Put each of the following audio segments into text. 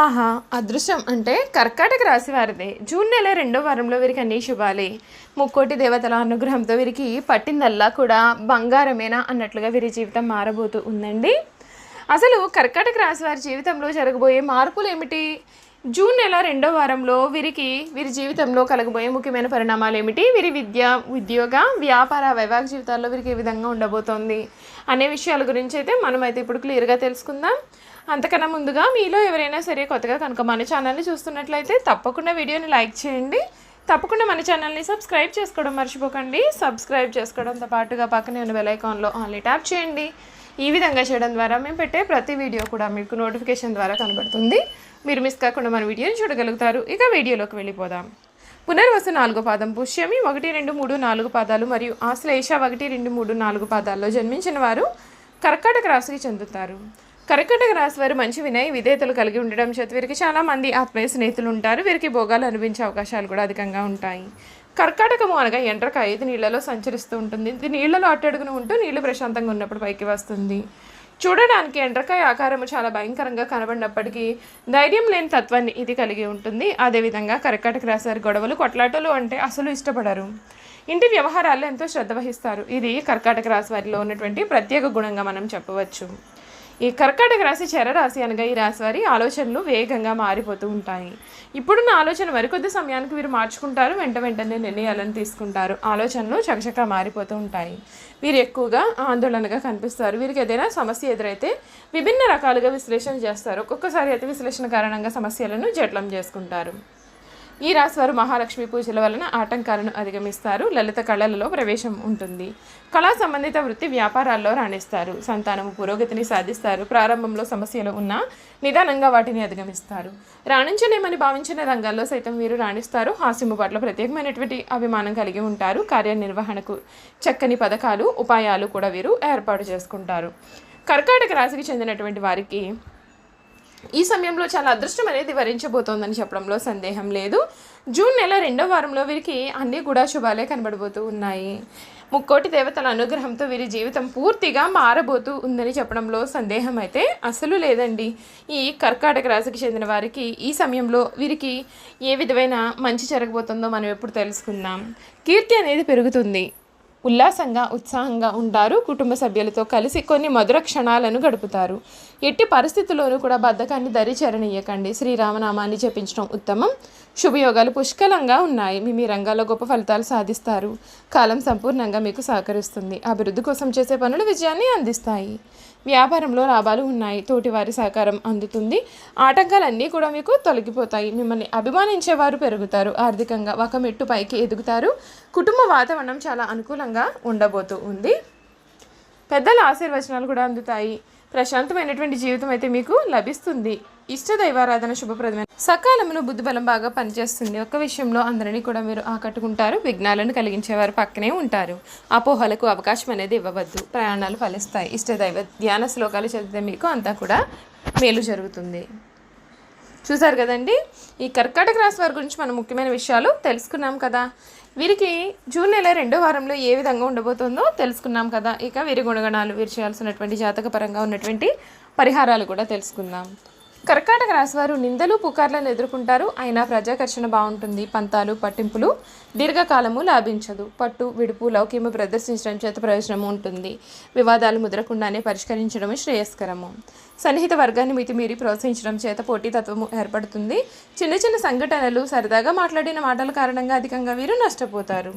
ఆహా అదృష్టం అంటే కర్కాటక రాశి వారిదే. జూన్ నెల రెండో వారంలో వీరికి అన్ని శుభాలే. ముక్కోటి దేవతల అనుగ్రహంతో వీరికి పట్టిందల్లా కూడా బంగారమేనా అన్నట్లుగా వీరి జీవితం మారబోతూ ఉందండి. అసలు కర్కాటక రాశి వారి జీవితంలో జరగబోయే మార్పులు ఏమిటి? జూన్ నెల రెండో వారంలో వీరికి వీరి జీవితంలో కలగబోయే ముఖ్యమైన పరిణామాలు ఏమిటి వీరి విద్య ఉద్యోగ వ్యాపార వైవాహిక జీవితాల్లో వీరికి ఏ విధంగా ఉండబోతోంది? అనే విషయాల గురించి అయితే మనం అయితే ఇప్పుడు క్లియర్గా తెలుసుకుందాం. అంతకన్నా ముందుగా మీలో ఎవరైనా సరే కొత్తగా కనుక మన ఛానల్ని చూస్తున్నట్లయితే తప్పకుండా వీడియోని లైక్ చేయండి. తప్పకుండా మన ఛానల్ని సబ్స్క్రైబ్ చేసుకోవడం మర్చిపోకండి. సబ్స్క్రైబ్ చేసుకోవడంతో పాటుగా పక్కనే ఉన్న బెల్ ఐకాన్లో ఆన్లీ ట్యాప్ చేయండి. ఈ విధంగా చేయడం ద్వారా మేము పెట్టే ప్రతి వీడియో కూడా మీకు నోటిఫికేషన్ ద్వారా కనబడుతుంది. మీరు మిస్ కాకుండా మన వీడియోని చూడగలుగుతారు. ఇక వీడియోలోకి వెళ్ళిపోదాం. పునర్వసు నాలుగు పాదం పుష్యమి ఒకటి రెండు మూడు నాలుగు పాదాలు మరియు ఆశ్లేష ఒకటి రెండు మూడు నాలుగు పాదాల్లో జన్మించిన వారు కర్కాటక రాశికి చెందుతారు. కర్కటక రాశి వారు మంచి వినయ విధేయతలు కలిగి ఉండడం చేత వీరికి చాలా మంది ఆత్మీయ స్నేహితులు ఉంటారు. వీరికి భోగాలు అనిపించే అవకాశాలు కూడా అధికంగా ఉంటాయి. కర్కాటకము అనగా ఎండ్రకాయ ఇది నీళ్ళలో సంచరిస్తూ ఉంటుంది. ఇది నీళ్ళలో అట్టడుగున ఉంటూ నీళ్ళు ప్రశాంతంగా ఉన్నప్పుడు పైకి వస్తుంది. చూడడానికి ఎండ్రకాయ ఆకారము చాలా భయంకరంగా కనబడినప్పటికీ ధైర్యం లేని తత్వాన్ని ఇది కలిగి ఉంటుంది. అదేవిధంగా కర్కాటక రాశారు వారి గొడవలు కొట్లాటలు అంటే అసలు ఇష్టపడరు. ఇంటి వ్యవహారాల్లో ఎంతో శ్రద్ధ వహిస్తారు. ఇది కర్కాటక రాశి వారిలో ఉన్నటువంటి ప్రత్యేక గుణంగా మనం చెప్పవచ్చు. ఈ కర్కాటక రాశి చరరాశి అనగా ఈ రాశి వారి ఆలోచనలు వేగంగా మారిపోతూ ఉంటాయి. ఇప్పుడున్న ఆలోచన మరికొద్ది సమయానికి వీరు మార్చుకుంటారు వెంట వెంటనే నిర్ణయాలను తీసుకుంటారు. ఆలోచనలు చకచకా మారిపోతూ ఉంటాయి. వీరు ఎక్కువగా ఆందోళనగా కనిపిస్తారు. వీరికి ఏదైనా సమస్య ఎదురైతే విభిన్న రకాలుగా విశ్లేషణ చేస్తారు. ఒక్కొక్కసారి అయితే విశ్లేషణ కారణంగా సమస్యలను జట్లం చేసుకుంటారు. ఈ రాశివారు మహాలక్ష్మి పూజల వలన ఆటంకాలను అధిగమిస్తారు. లలిత కళలలో ప్రవేశం ఉంటుంది. కళా సంబంధిత వృత్తి వ్యాపారాల్లో రాణిస్తారు. సంతానము పురోగతిని సాధిస్తారు. ప్రారంభంలో సమస్యలు ఉన్నా నిదానంగా వాటిని అధిగమిస్తారు. రాణించలేమని భావించిన రంగాల్లో సైతం వీరు రాణిస్తారు. హాస్యము పట్ల ప్రత్యేకమైనటువంటి అభిమానం కలిగి ఉంటారు. కార్యనిర్వహణకు చక్కని పథకాలు ఉపాయాలు కూడా వీరు ఏర్పాటు చేసుకుంటారు. కర్కాటక రాశికి చెందినటువంటి వారికి ఈ సమయంలో చాలా అదృష్టం అనేది వరించబోతోందని చెప్పడంలో సందేహం లేదు. జూన్ నెల రెండో వారంలో వీరికి అన్నీ కూడా శుభాలే కనబడబోతూ ఉన్నాయి. ముక్కోటి దేవతల అనుగ్రహంతో వీరి జీవితం పూర్తిగా మారబోతూ ఉందని చెప్పడంలో సందేహం అయితే అసలు లేదండి. ఈ కర్కాటక రాశికి చెందిన వారికి ఈ సమయంలో వీరికి ఏ విధమైన మంచి జరగబోతుందో మనం ఎప్పుడు తెలుసుకుందాం. కీర్తి అనేది పెరుగుతుంది. ఉల్లాసంగా ఉత్సాహంగా ఉంటారు కుటుంబ సభ్యులతో కలిసి కొన్ని మధుర క్షణాలను గడుపుతారు. ఎట్టి పరిస్థితుల్లోనూ కూడా బద్ధకాన్ని దరి శ్రీరామనామాన్ని జపించడం ఉత్తమం. శుభయోగాలు పుష్కలంగా ఉన్నాయి. మీ మీ రంగాల్లో గొప్ప ఫలితాలు సాధిస్తారు. కాలం సంపూర్ణంగా మీకు సహకరిస్తుంది. అభివృద్ధి కోసం చేసే పనులు విజయాన్ని అందిస్తాయి. వ్యాపారంలో లాభాలు ఉన్నాయి. తోటివారి సహకారం అందుతుంది. ఆటంకాలన్నీ కూడా మీకు తొలగిపోతాయి. మిమ్మల్ని అభిమానించేవారు పెరుగుతారు. ఆర్థికంగా ఒక మెట్టు పైకి ఎదుగుతారు. కుటుంబ వాతావరణం చాలా అనుకూలంగా ఉండబోతూ ఉంది. పెద్దల ఆశీర్వచనాలు కూడా అందుతాయి. ప్రశాంతమైనటువంటి జీవితం అయితే మీకు లభిస్తుంది. ఇష్ట దైవారాధన శుభప్రదమైన సకాలంలో బుద్ధిబలం బాగా పనిచేస్తుంది. ఒక్క విషయంలో అందరినీ కూడా మీరు ఆకట్టుకుంటారు విఘ్నాలను కలిగించేవారు పక్కనే ఉంటారు. అపోహలకు అవకాశం అనేది ఇవ్వవద్దు. ప్రయాణాలు ఫలిస్తాయి. ఇష్ట దైవ ధ్యాన శ్లోకాలు చదివితే మీకు అంతా కూడా మేలు జరుగుతుంది. చూసారు కదండి? ఈ కర్కాటక రాశి వారి గురించి మనం ముఖ్యమైన విషయాలు తెలుసుకున్నాం కదా. వీరికి జూన్ నెల రెండో వారంలో ఏ విధంగా ఉండబోతుందో తెలుసుకున్నాం కదా. ఇక వీరి గుణగణాలు వీరు చేయాల్సినటువంటి జాతకపరంగా ఉన్నటువంటి పరిహారాలు కూడా తెలుసుకుందాం. కర్కాటక రాశివారు నిందలు పుకార్లను ఎదుర్కొంటారు. అయినా ప్రజాకర్షణ బాగుంటుంది. పంతాలు పట్టింపులు దీర్ఘకాలము లాభించదు. పట్టు విడుపు లౌక్యము ప్రదర్శించడం చేత ప్రయోజనము ఉంటుంది. వివాదాలు ముదరకుండానే పరిష్కరించడము శ్రేయస్కరము. సన్నిహిత వర్గాన్ని మితిమీరి ప్రోత్సహించడం చేత పోటీతత్వము ఏర్పడుతుంది. చిన్న చిన్న సంఘటనలు సరదాగా మాట్లాడిన మాటల కారణంగా అధికంగా వీరు నష్టపోతారు.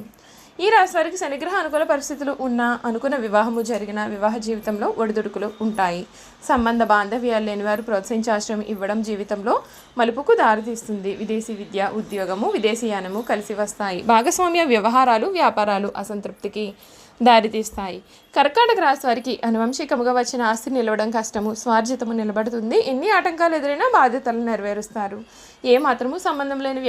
ఈ రాశి వారికి శనిగ్రహ అనుకూల పరిస్థితులు ఉన్న అనుకున్న వివాహము జరిగిన వివాహ జీవితంలో ఒడిదుడుకులు ఉంటాయి. సంబంధ బాంధవ్యాలు లేని వారు ప్రోత్సహించే ఆశ్రయం ఇవ్వడం జీవితంలో మలుపుకు దారితీస్తుంది. విదేశీ విద్య ఉద్యోగము విదేశీయానము కలిసి వస్తాయి. భాగస్వామ్య వ్యవహారాలు వ్యాపారాలు అసంతృప్తికి దారితీస్తాయి. కర్కాటక రాశి వారికి అనువంశికముగా వచ్చిన ఆస్తి నిలవడం కష్టము స్వార్జితము నిలబడుతుంది. ఎన్ని ఆటంకాలు ఎదురైనా బాధ్యతలు నెరవేరుస్తారు. ఏ మాత్రము సంబంధం లేని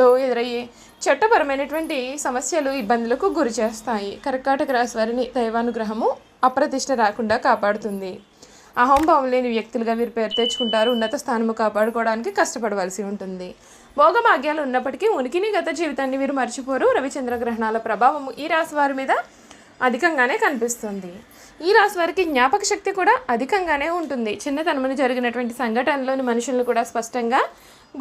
లో ఎదురయ్యే చట్టపరమైనటువంటి సమస్యలు ఇబ్బందులకు గురి చేస్తాయి. కర్కాటక రాశి వారిని దైవానుగ్రహము అప్రతిష్ట రాకుండా కాపాడుతుంది. అహంభావం లేని వ్యక్తులుగా వీరు పేరు తెచ్చుకుంటారు. ఉన్నత స్థానము కాపాడుకోవడానికి కష్టపడవలసి ఉంటుంది. భోగభాగ్యాలు ఉన్నప్పటికీ ఉనికిని గత జీవితాన్ని వీరు మర్చిపోరు. రవిచంద్ర గ్రహణాల ప్రభావము ఈ రాశి వారి మీద అధికంగానే కనిపిస్తుంది. ఈ రాశి వారికి జ్ఞాపక శక్తి కూడా అధికంగానే ఉంటుంది. చిన్నతనమును జరిగినటువంటి సంఘటనలోని మనుషులను కూడా స్పష్టంగా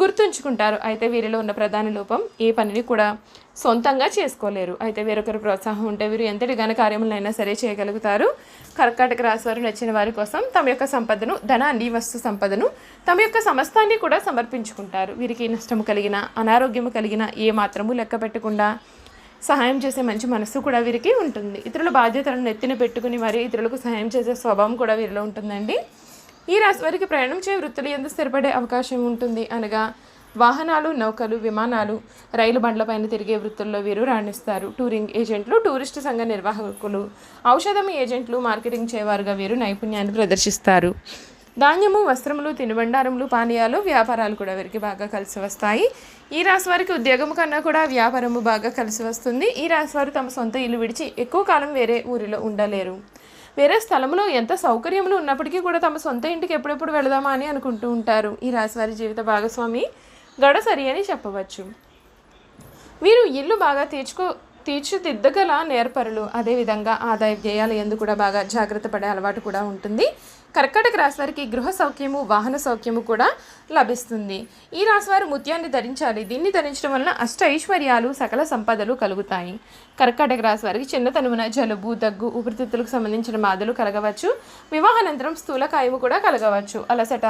గుర్తుంచుకుంటారు. అయితే వీరిలో ఉన్న ప్రధాన లోపం ఏ పనిని కూడా సొంతంగా చేసుకోలేరు. అయితే వేరొకరు ప్రోత్సాహం ఉంటే వీరు ఎంతటి ఘన కార్యములైనా సరే చేయగలుగుతారు. కర్కాటక రాశి వారు నచ్చిన వారి కోసం తమ యొక్క సంపదను ధనాన్ని వస్తు సంపదను తమ యొక్క సమస్తాన్ని కూడా సమర్పించుకుంటారు. వీరికి నష్టము కలిగిన అనారోగ్యము కలిగిన ఏ మాత్రము లెక్క పెట్టకుండా సహాయం చేసే మంచి మనసు కూడా వీరికి ఉంటుంది. ఇతరుల బాధ్యతలను నెత్తిన పెట్టుకుని మరి ఇతరులకు సహాయం చేసే స్వభావం కూడా వీరిలో ఉంటుందండి. ఈ రాశి వారికి ప్రయాణం చే వృత్తులు ఎంత స్థిరపడే అవకాశం ఉంటుంది అనగా వాహనాలు నౌకలు విమానాలు రైలు బండ్లపైన తిరిగే వృత్తుల్లో వీరు రాణిస్తారు. టూరింగ్ ఏజెంట్లు టూరిస్టు సంఘ నిర్వాహకులు ఔషధం ఏజెంట్లు మార్కెటింగ్ చేయవారుగా వీరు నైపుణ్యాన్ని ప్రదర్శిస్తారు. ధాన్యము వస్త్రములు తినుబండారములు పానీయాలు వ్యాపారాలు కూడా వీరికి బాగా కలిసి వస్తాయి. ఈ రాశి వారికి ఉద్యోగం కన్నా కూడా వ్యాపారము బాగా కలిసి వస్తుంది. ఈ రాశి వారు తమ సొంత ఇల్లు విడిచి ఎక్కువ కాలం వేరే ఊరిలో ఉండలేరు. వేరే స్థలంలో ఎంత సౌకర్యములు ఉన్నప్పటికీ కూడా తమ సొంత ఇంటికి ఎప్పుడెప్పుడు వెళదామా అని అనుకుంటూ ఉంటారు. ఈ రాశివారి జీవిత భాగస్వామి గడసరి అని చెప్పవచ్చు. వీరు ఇల్లు బాగా తీర్చుకో తీర్చిదిద్దగల నేర్పరులు. అదేవిధంగా ఆదాయ వ్యయాలు ఎందు కూడా బాగా జాగ్రత్త పడే అలవాటు కూడా ఉంటుంది. కర్కటక రాశివారికి గృహ సౌఖ్యము వాహన సౌఖ్యము కూడా లభిస్తుంది. ఈ రాశివారు ముత్యాన్ని ధరించాలి. దీన్ని ధరించడం వలన అష్ట ఐశ్వర్యాలు సకల సంపదలు కలుగుతాయి. కర్కాటక రాశి వారికి చిన్నతనమున జలుబు దగ్గు ఊపిరితిత్తులకు సంబంధించిన బాధలు కలగవచ్చు. వివాహానంతరం స్థూలకాయము కూడా కలగవచ్చు. అలసట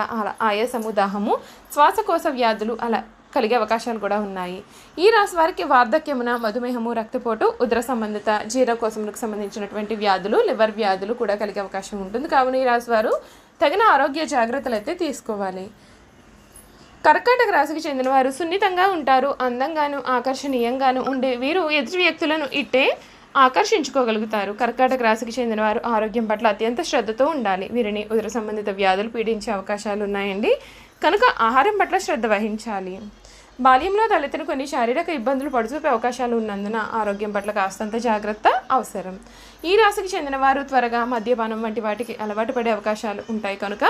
ఆయాసము దాహము శ్వాసకోశ వ్యాధులు అలా కలిగే అవకాశాలు కూడా ఉన్నాయి. ఈ రాశి వారికి వార్ధక్యమున మధుమేహము రక్తపోటు ఉదర సంబంధిత జీర్ణకోశములకు సంబంధించినటువంటి వ్యాధులు లివర్ వ్యాధులు కూడా కలిగే అవకాశం ఉంటుంది. కావున ఈ రాశి వారు తగిన ఆరోగ్య జాగ్రత్తలు అయితే తీసుకోవాలి. కర్కాటక రాశికి చెందిన వారు సున్నితంగా ఉంటారు. అందంగాను ఆకర్షణీయంగాను ఉండే వీరు ఎదుటి వ్యక్తులను ఇట్టే ఆకర్షించుకోగలుగుతారు. కర్కాటక రాశికి చెందిన వారు ఆరోగ్యం పట్ల అత్యంత శ్రద్ధతో ఉండాలి. వీరిని ఉదర సంబంధిత వ్యాధులు పీడించే అవకాశాలు ఉన్నాయండి. కనుక ఆహారం పట్ల శ్రద్ధ వహించాలి. బాల్యంలో తలెత్తిన కొన్ని శారీరక ఇబ్బందులు పడుచూపే అవకాశాలు ఉన్నందున ఆరోగ్యం పట్ల కాస్తంత జాగ్రత్త అవసరం. ఈ రాశికి చెందిన వారు త్వరగా మద్యపానం వంటి వాటికి అలవాటు పడే అవకాశాలు ఉంటాయి కనుక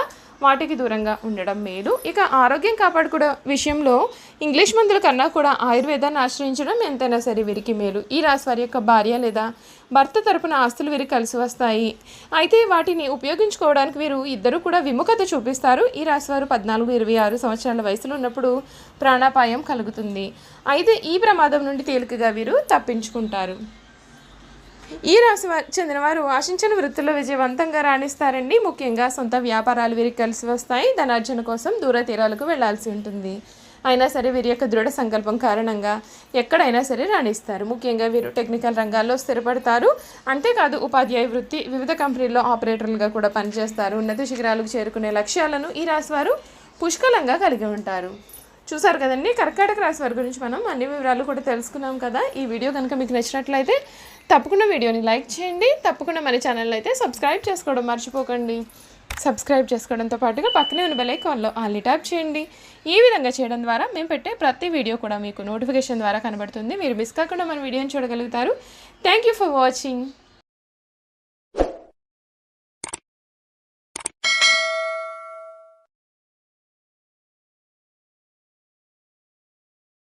వాటికి దూరంగా ఉండడం మేలు. ఇక ఆరోగ్యం కాపాడుకోవడం విషయంలో ఇంగ్లీష్ మందుల కన్నా కూడా ఆయుర్వేదాన్ని ఆశ్రయించడం ఎంతైనా సరే వీరికి మేలు. ఈ రాశి వారి యొక్క భార్య లేదా భర్త తరపున ఆస్తులు వీరికి కలిసి వస్తాయి. అయితే వాటిని ఉపయోగించుకోవడానికి వీరు ఇద్దరు కూడా విముఖత చూపిస్తారు. ఈ రాశి వారు పద్నాలుగు ఇరవై ఆరు సంవత్సరాల వయసులో ఉన్నప్పుడు ప్రాణాపాయం కలుగుతుంది. అయితే ఈ ప్రమాదం నుండి తేలికగా వీరు తప్పించుకుంటారు. ఈ రాశి చెందిన వారు ఆశించిన వృత్తిలో విజయవంతంగా రాణిస్తారండి. ముఖ్యంగా సొంత వ్యాపారాలు వీరికి కలిసి వస్తాయి. ధనార్జన కోసం దూర తీరాలకు వెళ్ళాల్సి ఉంటుంది. అయినా సరే వీరి యొక్క దృఢ సంకల్పం కారణంగా ఎక్కడైనా సరే రాణిస్తారు. ముఖ్యంగా వీరు టెక్నికల్ రంగాల్లో స్థిరపడతారు. అంతేకాదు ఉపాధ్యాయ వృత్తి వివిధ కంపెనీల్లో ఆపరేటర్లుగా కూడా పనిచేస్తారు. ఉన్నత శిఖరాలకు చేరుకునే లక్ష్యాలను ఈ రాశి వారు పుష్కలంగా కలిగి ఉంటారు. చూసారు కదండి? కర్కాటక రాశి వారి గురించి మనం అన్ని వివరాలు కూడా తెలుసుకున్నాం కదా. ఈ వీడియో కనుక మీకు నచ్చినట్లయితే తప్పకుండా వీడియోని లైక్ చేయండి. తప్పకుండా మన ఛానల్ అయితే సబ్స్క్రైబ్ చేసుకోవడం మర్చిపోకండి. సబ్స్క్రైబ్ చేసుకోవడంతో పాటుగా పక్కనే ఉన్న బెల్ ఐకాన్లో ఆల్ని ట్యాప్ చేయండి. ఈ విధంగా చేయడం ద్వారా మేము పెట్టే ప్రతి వీడియో కూడా మీకు నోటిఫికేషన్ ద్వారా కనబడుతుంది. మీరు మిస్ కాకుండా మన వీడియోని చూడగలుగుతారు. Thank you for watching